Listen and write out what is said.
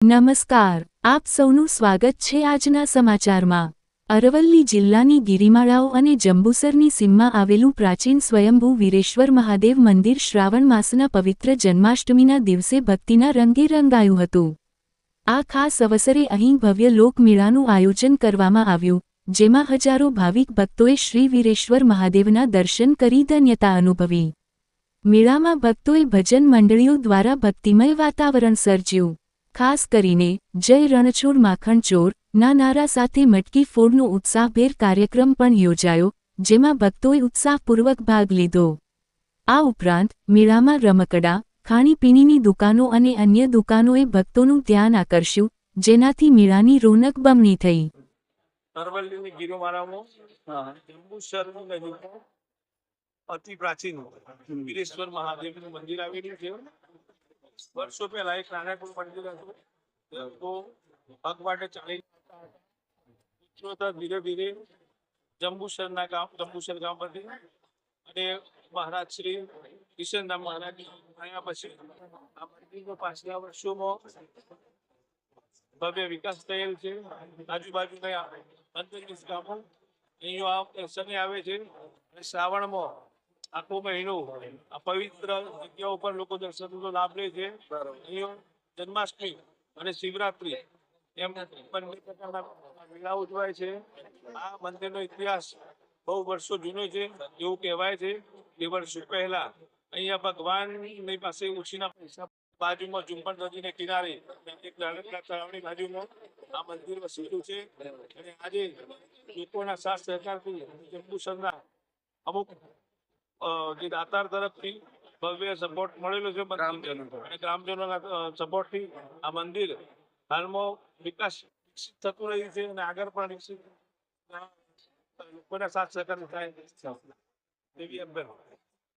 નમસ્કાર, આપ સૌનું સ્વાગત છે આજના સમાચારમાં. અરવલ્લી જિલ્લાની ગિરિમાળાઓ અને જંબુસરની સીમમાં આવેલું પ્રાચીન સ્વયંભૂ વીરેશ્વર મહાદેવ મંદિર શ્રાવણ માસના પવિત્ર જન્માષ્ટમીના દિવસે ભક્તિના રંગે રંગાયું હતું. આ ખાસ અવસરે અહીં ભવ્ય લોકમેળાનું આયોજન કરવામાં આવ્યું, જેમાં હજારો ભાવિક ભક્તોએ શ્રી વીરેશ્વર મહાદેવના દર્શન કરી ધન્યતા અનુભવી. મેળામાં ભક્તોએ ભજન મંડળીઓ દ્વારા ભક્તિમય વાતાવરણ સર્જ્યું. ખાસ કરીને જય રણછોડ માખણચોર ના નારા સાથે મટકી ફોડનો ઉત્સાહભેર કાર્યક્રમ પણ યોજાયો જેમાં ભક્તોએ ઉત્સાહપૂર્વક ભાગ લીધો. આ ઉપરાંત મેળામાં રમકડા ખાણીપીણીની દુકાનો અને અન્ય દુકાનોએ ભક્તોનું ધ્યાન આકર્ષ્યું જેનાથી મેળાની રોનક બમણી થઈ. અરવલ્લીની ગિરિમાળામાં જંબુસરની નજીકમાં અતિ પ્રાચીન વીરેશ્વર મહાદેવનું મંદિર આવેલું છે. વર્ષો પહેલા એક નાનકડું મંદિર હતું. તો પગ માટે ચાલી ધીરે ધીરે જંબુસરના ગામ, જંબુસર ગામ પરથી અને મહારાજ શ્રી કિશનરામ મહારાજ પછી આ મંદિરનો પાછલા વર્ષોમાં ભવ્ય વિકાસ થયેલ છે. આજુબાજુ પંચવીસ ગામો અહીં આ દર્શને આવે છે. અને શ્રાવણમાં આખો મહિનો આ પવિત્ર જગ્યા ઉપર લોકો દર્શનનો લાભ લે છે. જન્માષ્ટમી અને શિવરાત્રી એમ બંને પ્રકારના મેળા ઉજવાય છે. આ મંદિરનો ઇતિહાસ બહુ વર્ષો જૂનો છે એવું કહેવાય છે. બે વર્ષો પહેલા અહીંયા ભગવાનની પાસે ઉછીના પૈસા બાજુમાં ઝુંપણ નદીને કિનારે એક નાનકડા તળાવની બાજુમાં આ મંદિર વસેલું છે. અને આજે લોકોના સાથ સહકારથી જંબુસરના અમુક જે દાતાર તરફથી ભવ્ય સપોર્ટ મળેલો છે. અને ગ્રામજનોના સપોર્ટથી આ મંદિર હાલમાં વિકાસ વિકસિત થતું રહ્યું છે અને આગળ પણ વિકસિત લોકોના સાથ સહકાર થાય. એવી અભ્યર્થના